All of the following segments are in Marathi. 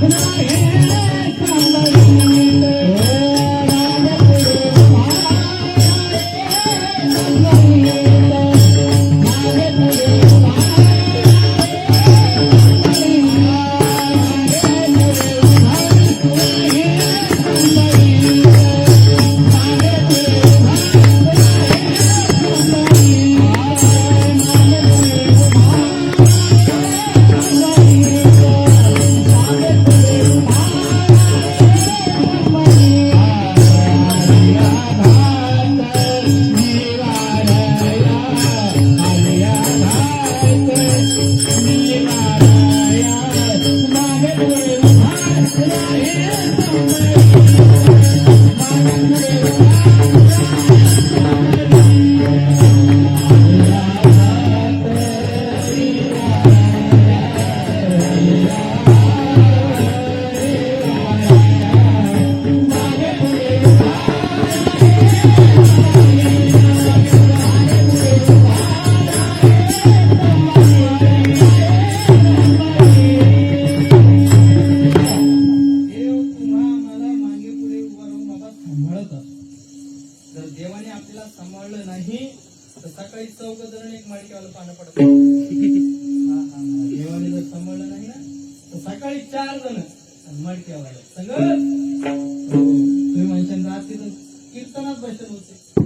Yeah. देव सकाळी चौक जण एक मालिकेवाला पानं पडत हा, हा, हा. देवाने जर सांभाळलं नाही ना? तर सकाळी चार जण मडक्यावाले सगळं? तुम्ही म्हणशाल रात्री तर कीर्तनात बसल होते.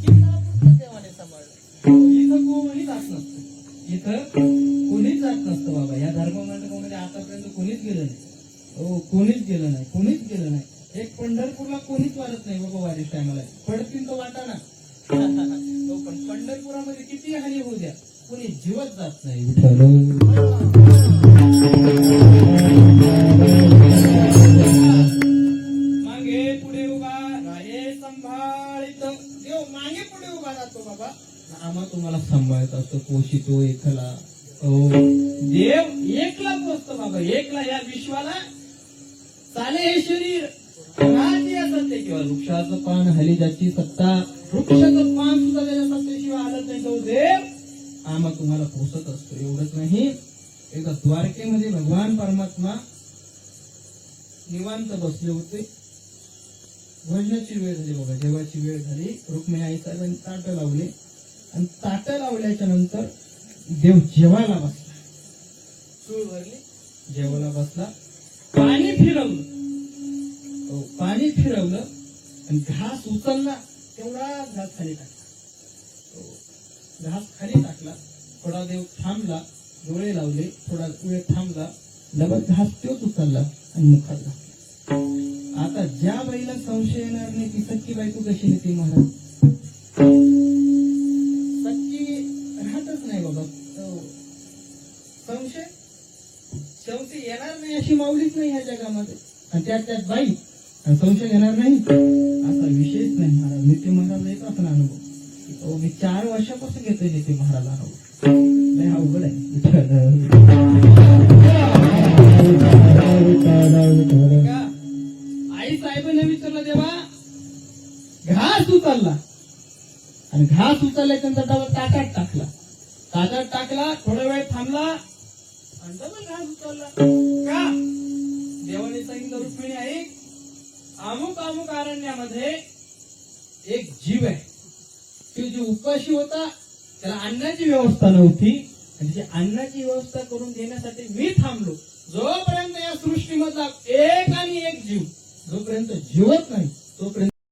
कीर्तनात देवाने सांभाळलं? इथं कोणी जात नसतं. इथं कोणीच जात नसतं बाबा. या धर्ममंडळामध्ये आतापर्यंत कोणीच गेलं नाही. हो कोणीच गेलं नाही कोणीच गेलं नाही. एक पंढरपूरला कोणीच वाढत नाही बाबा वारीस टायमाला पडतील तर वाटा ना पण पंढरपुरामध्ये किती हानी होऊ द्या. कोणी जीवत जात नाही. मागे पुढे उभा राहे सांभाळित. देव मागे पुढे उभा राहतो बाबा. आम्हा तुम्हाला सांभाळत असतो पोषितो एकला. हो. देव एकला पोचतो बाबा. एकला या विश्वाला. चाले हे शरीर. या किंवा वृक्षाचं पान हली ज्याची सत्ता वृक्षाचं पान सुद्धा त्याच्या सत्तेशिवाय आलं नाही तो देव आम्हा तुम्हाला पोचत असतो एवढंच नाही. एका द्वारकेमध्ये भगवान परमात्मा निवांत बसले होते. भजनाची वेळ झाली बघा जेवायची वेळ झाली. रुक्मिणी आई साहेबांनी ताटं लावले. आणि ताट लावल्याच्या नंतर देव जेवायला बसला. चूळ भरली जेवायला बसला. पाणी फिरवलं. हो, पाणी फिरवलं. आणि घास उचलला तेवढा घास खाली टाकला. हो. घास खाली टाकला थोडा देव थांबला डोळे लावले थोडा वेळ थांबला लगत घास तोच उचलला आणि मुखात घातला. आता ज्या बाईला संशय येणार नाही ती सख्खी बायको कशी नेते महाराज? सख्खी राहतच नाही बाबा. हो. संशय? शेवटी येणार नाही अशी माऊलीच नाही ह्या जगामध्ये. आणि त्यात त्यात बाई आणि संशय येणार नाही? असा विषयच नाही महाराज. नित्य महाराज येत असा अनुभव. हो मी चार वर्षापासून घेतोय नित्य महाराज अनुभव नाही अवघड आहे. आई साहेबांनी विचारलं देवा घास उचलला. आणि घास उचलल्याच्या नंतर ताटात टाकला. ताटात टाकला थोडा वेळ थांबला आणि डबल घास उचलला. का? देवाने सांगितलं रुक्मिणी आहे अमुक अमुक अरण्यामध्ये एक जीव आहे. तो जो उपाशी होता त्याला अन्नाची व्यवस्था नव्हती. आणि त्याची अन्नाची व्यवस्था करून देण्यासाठी मी थांबलो. जोपर्यंत या सृष्टीमधला एक आणि एक जीव जोपर्यंत जीवत नाही तोपर्यंत